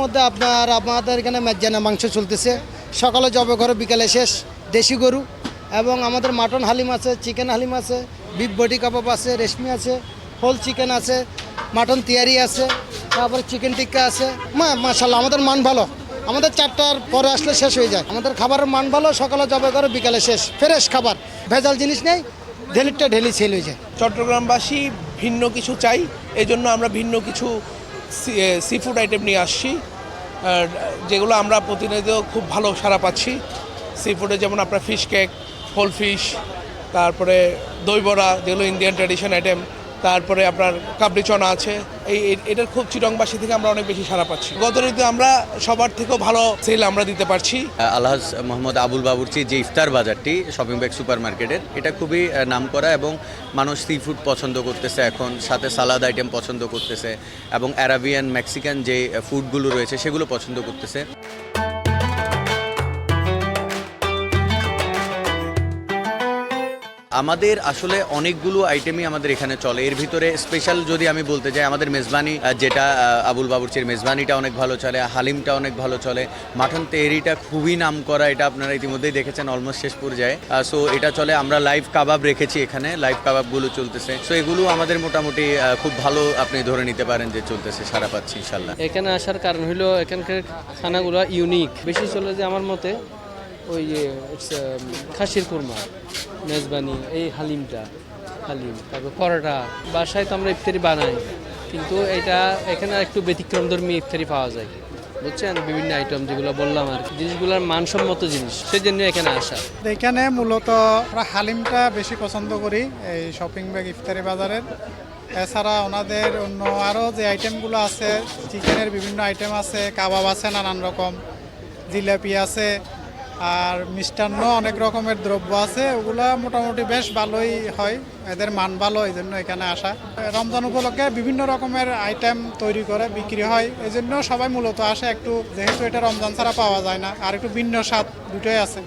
মধ্যে আপনার আমাদের এখানে মেজানা মাংস চলতেছে। সকালে জবে ঘরে, বিকালে শেষ। দেশি গরু এবং আমাদের মাটন হালিম আছে, চিকেন হালিম আছে, বিফ বডি কাবাব আছে, রেশমি আছে, হোল চিকেন আছে, মাটন তিয়ারি আছে, তারপরে চিকেন টিক্কা আছে। মা মাশাল্লাহ আমাদের মান ভালো। আমাদের চারটার পরে আসলে শেষ হয়ে যায়। আমাদের খাবারের মান ভালো, সকালে জবে ঘরে, বিকালে শেষ। ফ্রেশ খাবার। ভেজাল জিনিস নেই ঢেলিটা ঢেলি সেল হয়ে যায়। চট্টগ্রামবাসী ভিন্ন কিছু চাই এই জন্য আমরা ভিন্ন কিছু সি ফুড আইটেম নিয়ে আসছি। যেগুলো আমরা প্রতিনিয়ত খুব ভালো সারা পাচ্ছি। সি ফুডে যেমন আপনার ফিশ কেক হোল ফিশ তারপরে দই বড়া, যেগুলো ইন্ডিয়ান ট্র্যাডিশন আইটেম তারপরে আপনার কাবলি চনা আছে। এই এটার খুব চিরংবাসী থেকে আমরা অনেক বেশি সারা পাচ্ছি। গত ঋতুতে আমরা সবার থেকেও ভালো সেল আমরা দিতে পারছি। আলহাজ মোহাম্মদ আবুল বাবুরচি যে ইফতার বাজারটি শপিং ব্যাগ সুপার মার্কেটের এটা খুবই আহ, নামকরা এবং মানুষ সি ফুড পছন্দ করতেছে এখন সাথে সালাদ আইটেম পছন্দ করতেছে এবং অ্যারাবিয়ান মেক্সিকান যে ফুডগুলো রয়েছে সেগুলো পছন্দ করতেছে। আমাদের আসলে অনেকগুলো আইটেমই আমাদের এখানে চলে। এর ভিতরে স্পেশাল যদি আমি বলতে চাই আমাদের মেজবানি যেটা আবুল বাবুরচির মেজবানিটা অনেক ভালো চলে, হালিমটা অনেক ভালো চলে। মাটন তেহরিটা খুবই নাম করা এটা আপনারা ইতিমধ্যেই দেখেছেন অলমোস্ট শেষ পর্যায়ে। সো এটা চলে, আমরা লাইভ কাবাব রেখেছি এখানে লাইভ কাবাবগুলো চলতেছে। সো এগুলো আমাদের মোটামুটি খুব ভালো আপনি ধরে নিতে পারেন যে চলতেছে সারা পাচ্ছি ইনশাল্লাহ এখানে আসার কারণ হলো এখানকার খানাগুলো ইউনিক বেশি চলে যে আমার মতে, ওই খাসির কুরমা। মেজবানি, এই হালিমটা, হালিম। তারপর পরোটা। বাসায় তো আমরা ইফতারি বানাই, কিন্তু এটা এখানে একটু ব্যতিক্রম ধর্মী ইফতারি পাওয়া যায়। বুঝছেন? বিভিন্ন আইটেম যেগুলো বললাম আর। জিনিসগুলোর মানসম্মত জিনিস সেই জন্য এখানে আসা। এখানে মূলত আমরা হালিমটা বেশি পছন্দ করি, এই শপিং ব্যাগ ইফতারি বাজারের। এছাড়া ওনাদের অন্য আরও যে আইটেমগুলো আছে চিকেনের বিভিন্ন আইটেম আছে, কাবাব আছে নানান রকম, জিলাপি আছে। আর মিষ্টান্ন অনেক রকমের দ্রব্য আছে, ওগুলা মোটামুটি বেশ ভালোই হয়। এদের মান ভালো, এই জন্য এখানে আসা। রমজান উপলক্ষে বিভিন্ন রকমের আইটেম তৈরি করে, বিক্রি হয়। এই জন্য সবাই মূলত আসে একটু, যেহেতু এটা রমজান ছাড়া পাওয়া যায় না, আর একটু ভিন্ন স্বাদ দুটোই আছে।